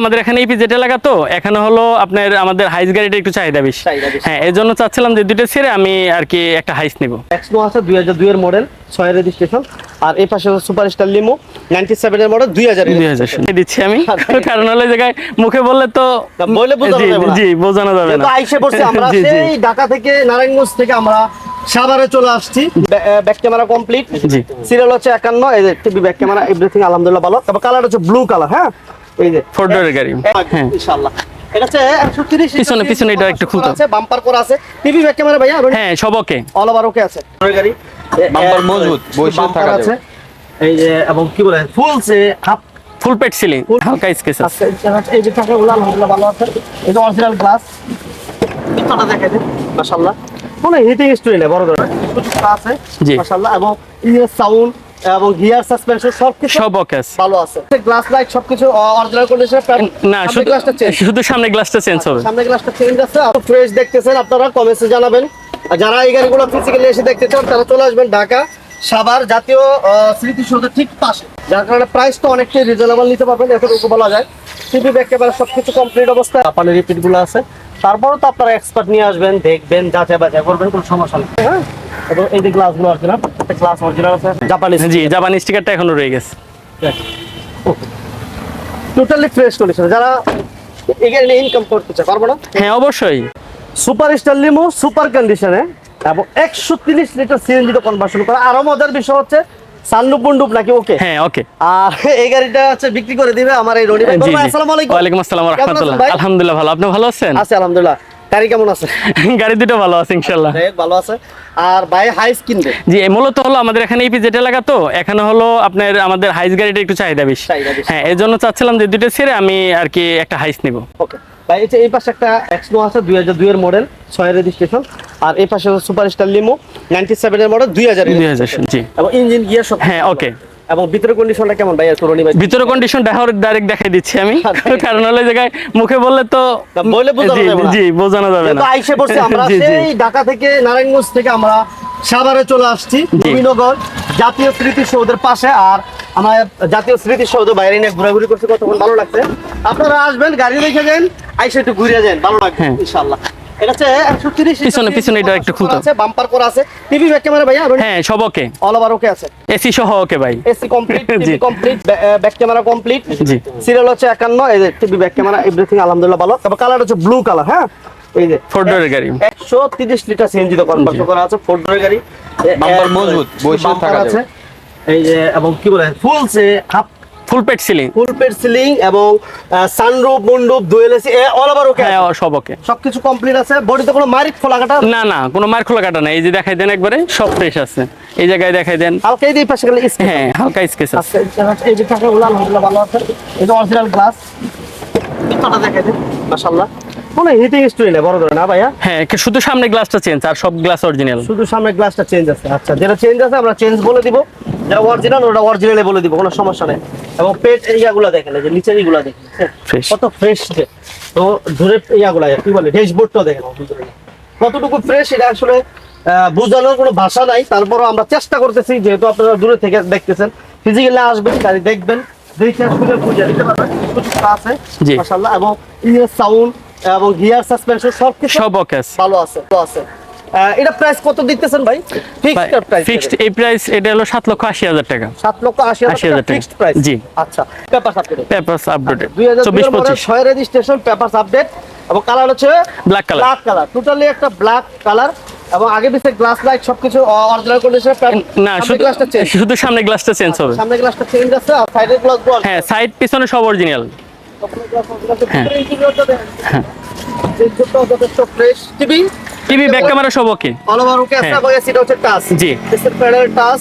আমাদের এখানে ইপিজেট এলাকা তো এখানে হলো আপনার আমাদের হাইস গাড়িটা একটু চাহিদা বেশি। হ্যাঁ এই জন্য চাচ্ছিলাম যে দুইটা ছেড়ে আমি আর কি একটা হাইস নিব। এক্সনো আছে দুই হাজার দুইয়ের মডেল ছয় রেজিস্ট্রেশন আর এই পাশে সুপার স্টার লিমো নাইনটি সেভেনের মডেল দুই হাজার দুই হাজার। দিচ্ছি আমি। কারণ হলো জায়গায় মুখে বললে তো বোঝানো জি, যাবে বোঝানো যাবে না। আইসে পড়ছে আমরা। সেই ঢাকা থেকে নারায়ণগঞ্জ থেকে আমরা সাভারে চলে আসছি। ব্যাক ক্যামেরা কমপ্লিট জি। সিরিয়াল হচ্ছে একান্ন ব্যাক ক্যামেরা এভরিথিং আলহামদুলিল্লাহ ভালো। তবে কালার হচ্ছে ব্লু কালার হ্যাঁ? এই যে Four door গাড়ি। হ্যাঁ। ইনশাআল্লাহ। এটা হচ্ছে 130 পিছনে- পিছনে এটা একটু খুলতে আছে বাম্পার করা আছে। টিভি ব্যাক ক্যামেরা ভাইয়া হ্যাঁ সব ওকে অল ওভার ওকে আছে। গাড়ি বাম্পার মজবুত, বসে থাকা আছে। এই যে এবং কি বলে ফুল সে হাফ ফুল পেট সিলিং হালকা স্কেচ আছে। আচ্ছা এই যে থাকে আলহামদুলিল্লাহ ভালো আছে। এই অরিজিনাল গ্লাস পিছনটা দেখে দিন মাশাআল্লাহ। কোনো হিটিং স্টোরি নেই বড় ধরনের। আছে মাশাআল্লাহ এবং ইয়ে সাউন্ড এবং গিয়ার সাসপেনশন সব কিছু সব ওকে ভালো আছে। গ্লাস লাইট সবকিছু অরিজিনাল কন্ডিশনে না শুধু গ্লাসটা চেঞ্জ শুধু সামনে গ্লাসটা চেঞ্জ হবে। সামনে গ্লাসটা চেঞ্জ আছে। ফ্রেশ দেখতেছেন আপনারা কমেন্টসে জানাবেন। আর যারা এই গাড়িগুলো ফিজিক্যালি এসে দেখতে চান তারা চলে আসবেন ঢাকা সাভার জাতীয় আহ, স্মৃতিসৌধের ঠিক পাশে। যার কারণে প্রাইসটা অনেকটাই রিজনেবল নিতে পারবেন এতটুকু বলা যায়। ব্যাক ক্যামেরা সবকিছু কমপ্লিট অবস্থায় জাপানের রিপিটগুলো আছে। তারপরও তো আপনারা এক্সপার্ট নিয়ে আসবেন দেখবেন যাচাই বাছাই করবেন কোনো সমস্যা নেই। হ্যাঁ? এবং এই যে গ্লাসগুলো অরিজিনাল প্রত্যেকটা গ্লাস অরিজিনাল আছে। জাপানিজ জি জাপানি স্টিকারটা এখনও রয়ে গেছে। টোটালি ফ্রেশ কন্ডিশন যারা এই গাড়ি ইনকাম করতে চায় পারব না? হ্যাঁ অবশ্যই। সুপার স্টার লিমো সুপার কন্ডিশনে এবং একশো তিরিশ লিটার সিএনজি তো কনভার্সন করা। আরও মজার বিষয় হচ্ছে নাকি? ওকে হ্যাঁ ওকে আর এই গাড়িটা হচ্ছে বিক্রি করে দিবে আমার এই রনি ভাই। আলাইকুম। আসসালাম রহমতুল্লাহ? আলহামদুলিল্লাহ ভালো। আপনি ভালো আছেন? আছে আলহামদুলিল্লাহ। গাড়ি কেমন আছে? গাড়ি দুটো ভালো আছে ইনশাল্লাহ ভালো আছে। আর ভাই হাইস কিনবে? জি মূলত হলো আমাদের এখানে ইপিজেট এলাকা তো এখানে হলো আপনার আমাদের হাইস গাড়িটা একটু চাহিদা বেশি। হ্যাঁ এই জন্য চাচ্ছিলাম যে দুটো ছেড়ে আমি আর কি একটা হাইস নিব। ওকে ভাই এই যে এই পাশে একটা এক্সনো আছে দুই হাজার দুইয়ের মডেল ছয় রেজিস্ট্রেশন আর এই পাশে সুপার স্টার লিমো নাইনটি সেভেনের মডেল দুই হাজার দুই হাজার জি। এবং ইঞ্জিন গিয়ার সব হ্যাঁ ওকে এবং ভিতরে কন্ডিশনটা কেমন ভাই ভাই ভিতরে কন্ডিশন ডাইরেক্ট দেখাই দিচ্ছি আমি আচ্ছা। কারণ হলো জায়গায় মুখে বললে তো বললে বোঝানো যাবে না। জি বোঝানো যাবে না আইসে পড়ছে আমরা। সেই ঢাকা থেকে নারায়ণগঞ্জ থেকে আমরা সাভারে চলে আসছি নবীনগর জাতীয় স্মৃতিসৌধের পাশে আর আমরা জাতীয় স্মৃতিসৌধ বাইরে নিয়ে ঘোরাঘুরি করতে কতক্ষণ ভালো লাগছে আপনারা আসবেন গাড়ি দেখে যান আইসে একটু ঘুরে যান ভালো লাগবে হ্যাঁ। ইনশাআল্লাহ এটা হচ্ছে একশো তিরিশ পিছনে- পিছনে এটা একটু খুলতে আছে বাম্পার করা আছে। টিভি ব্যাক ক্যামেরা ভাইয়া হ্যাঁ সব ওকে অল ওভার ওকে আছে। এসি সহ ওকে ভাই। AC complete TV complete back camera complete জি। সিরিয়াল হচ্ছে একান্ন এই যে টিভি ব্যাক ক্যামেরা এভরিথিং আলহামদুলিল্লাহ ভালো। তবে কালার হচ্ছে ব্লু কালার হ্যাঁ? এই যে ফোর ডোরের গাড়ি। একশো তিরিশ লিটার সিএনজি তো করা আছে ফোর ডোরের গাড়ি। বাম্পার মজবুত, থাকা আছে। এই যে এবং কি বলে ফুল সে হাফ ফুল পেট সিলিং ফুল পেড সিলিং এবং sunroof মুন্ডুপ dual AC all over okay হ্যাঁ সব ওকে সবকিছু কমপ্লিট আছে? বডিতে কোনো মারিক ফোলা কাটা? না না কোনো খোলা কাটা নাই। এই যে দেখাই দেন একবারে সব ফ্রেশ আছে। এই জায়গায় দেখাই দেন। হালকা এই পাশে গেলে হ্যাঁ হালকা স্কেচ আছে। আছে এই যে আলহামদুলিল্লাহ ভালো আছে। এই যে অরিজিনাল গ্লাস পিছনটা দেখে দিন মাশাআল্লাহ। কোনো হিটিং স্টোরি নেই বড় ধরে না ভাইয়া? হ্যাঁ শুধু সামনে গ্লাসটা চেঞ্জ আর সব গ্লাস অরিজিনাল শুধু সামনে গ্লাসটা চেঞ্জ আছে। আচ্ছা যেটা চেঞ্জ আছে আমরা চেঞ্জ বলে দিব। যেটা অরিজিনাল ওটা অরিজিনালে বলে দিব কোনো সমস্যা নেই। এবং পেট দেখেন যে নিচের দেখেন হ্যাঁ, কত ফ্রেশ তো ধরে ইয়াগুলো কি বলে ড্যাশবোর্ডটাও দেখেন কতটুকু ফ্রেশ এটা আসলে বোঝানোর কোনো ভাষা নাই। তারপরও আমরা চেষ্টা করতেছি যেহেতু আপনারা দূরে থেকে দেখতেছেন ফিজিক্যালি আসবেন গাড়ি দেখবেন দেখে আসলে বুঝে পারবেন কিছু আছে। মাশাআল্লাহ। এবং ইয়ে সাউন্ড এবং গিয়ার সাসপেনশন সব কিছু সব ওকে ভালো আছে ভালো আছে। এটা প্রাইস কত দিতেছেন ভাই? ফিক্সড প্রাইস ফিক্সড এই প্রাইস এটা হলো সাত লক্ষ আশি হাজার টাকা। সাত লক্ষ আশি হাজার টাকা টাকা। ফিক্সড প্রাইস জি। আচ্ছা পেপার আপডেট পেপারস হাজার চব্বিশ পঁচিশ। ছয় রেজিস্ট্রেশন পেপার আপডেট এবং কালার হচ্ছে Black colour। Black colour totally একটা ব্ল্যাক কালার এবং আগে পিছে গ্লাস লাইট সবকিছু অরিজিনাল কন্ডিশনে না শুধু গ্লাসটা চেঞ্জ শুধু সামনে গ্লাসটা চেঞ্জ হবে। সামনে গ্লাসটা চেঞ্জ আছে আর সাইডের গ্লাসগুলো হ্যাঁ। সাইড পিছনে সব অরিজিনাল হ্যাঁ। হ্যাঁ যথেষ্ট fresh TV TV back camera সব ওকে অল ওভার ওকে আছে। এবং হচ্ছে টাচ জি। এসির প্যানেল টাচ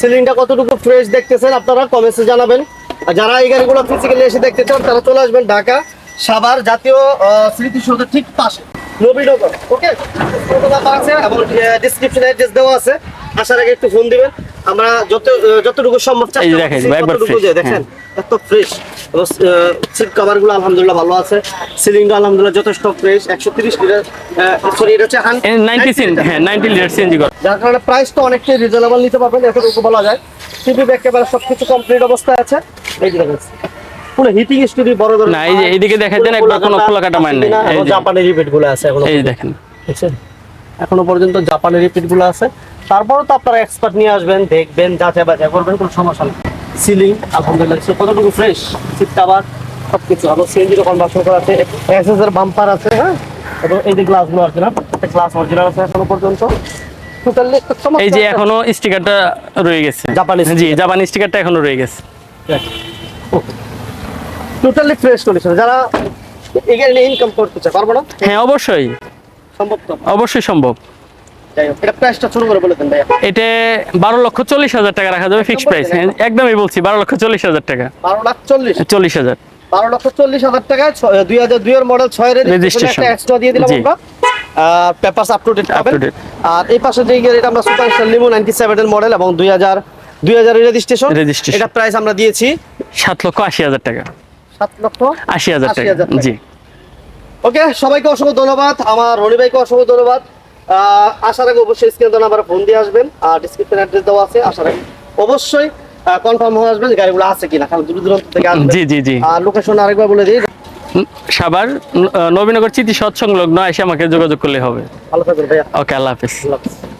সিলিংটা কতটুকু ফ্রেশ দেখতেছেন আপনারা কমেন্টসে জানাবেন। আর যারা এই গাড়িগুলো ফিজিক্যালি এসে দেখতে চান তারা চলে আসবেন ঢাকা সাভার জাতীয় স্মৃতিসৌধের ঠিক পাশে নবীনগর ওকে আছে এবং ডেসক্রিপশনে অ্যাড্রেস দেওয়া আছে। আসার আগে একটু ফোন দিবেন। আমরা যত যতটুকু সম্ভব চেষ্টা যে দেখেন এত ফ্রেশ সিট কভারগুলো আলহামদুলিল্লাহ ভালো আছে। সিলিংটা আলহামদুলিল্লাহ যথেষ্ট ফ্রেশ একশো তিরিশ লিটার সরি এটা হচ্ছে হ্যাঁ নাইনটি লিটার সিএনজি যার কারণে প্রাইসটা অনেকটাই রিজনেবল নিতে পারবেন এতটুকু বলা যায়। টিভি ব্যাক ক্যামেরা সবকিছু কমপ্লিট অবস্থায় আছে। এই যে দেখেন পুরো হিটিং স্টোরি বড় ধরনের না, এই যে এইদিকে দেখাই দেন, একবার কোনো খোলাকাটা মার নেই। এই জাপানি রিপিটগুলো আছে এখনও এই দেখেন। দেখছেন? এখনও পর্যন্ত জাপানি রিপিটগুলো আছে। তারপরে তো আপনারা এক্সপার্ট নিয়ে আসবেন দেখবেন যাচাই বাছাই করবেন কোনো সমস্যা নেই। সিলিং আলহামদুলিল্লাহ কতটুকু ফ্রেশ সিট সবকিছু। আবার সিএনজি কনভার্সন করা আছে এসএস এর বাম্পার আছে হ্যাঁ? এবং এই যে গ্লাসগুলো অরিজিনাল প্রত্যেকটা গ্লাস অরিজিনাল আছে এখনও পর্যন্ত। এই যে এখনও স্টিকারটা রয়ে গেছে। জাপানি জি জাপানি স্টিকারটা এখনও রয়ে গেছে। টোটালি ফ্রেশ কন্ডিশন যারা এখানে নিয়ে ইনকাম করতে চায় পারব না? হ্যাঁ অবশ্যই। সম্ভব তো। অবশ্যই সম্ভব। এটা বারো লক্ষ চল্লিশ হাজার টাকা রাখা যাবে ফিক্সড প্রাইস হ্যাঁ একদমই বলছি বারো লক্ষ চল্লিশ হাজার টাকা। বারো লাখ চল্লিশ? চল্লিশ হাজার। বারো লক্ষ চল্লিশ হাজার টাকায় দুই হাজার দুই এর মডেল ছয় Registration। এক্সট্রা দিয়ে দিলাম আমরা। Papers up to date Up আর এই পাশে যে গাড়িটা আমরা super star limo ninety seven এর মডেল এবং রেজিস্ট্রেশন। এটা প্রাইস আমরা দিয়েছি সাত লক্ষ আশি হাজার টাকা। লক্ষ আশি হাজার টাকা। জি। ওকে সবাইকে অসংখ্য ধন্যবাদ। আমার রনি ভাইকে অসংখ্য ধন্যবাদ। আসার আগে অবশ্যই স্ক্রিনে দেওয়া নাম্বারে ফোন দিয়ে আসবেন। আর ডিসক্রিপশন অ্যাড্রেস দেওয়া আছে আসার আগে অবশ্যই কনফার্ম হয়ে আসবেন গাড়িগুলো আছে কিনা কারণ দূর দূরান্ত থেকে আসবেন জি জি জি। আর লোকেশন আরেকবার বলে দিই। সাবার নবীনগর চিঠি সৎসংলগ্ন এসে আমাকে যোগাযোগ করলে হবে। ভালো থাকবেন ভাইয়া। ওকে আল্লাহ হাফিজ। আল্লাহ হাফেজ।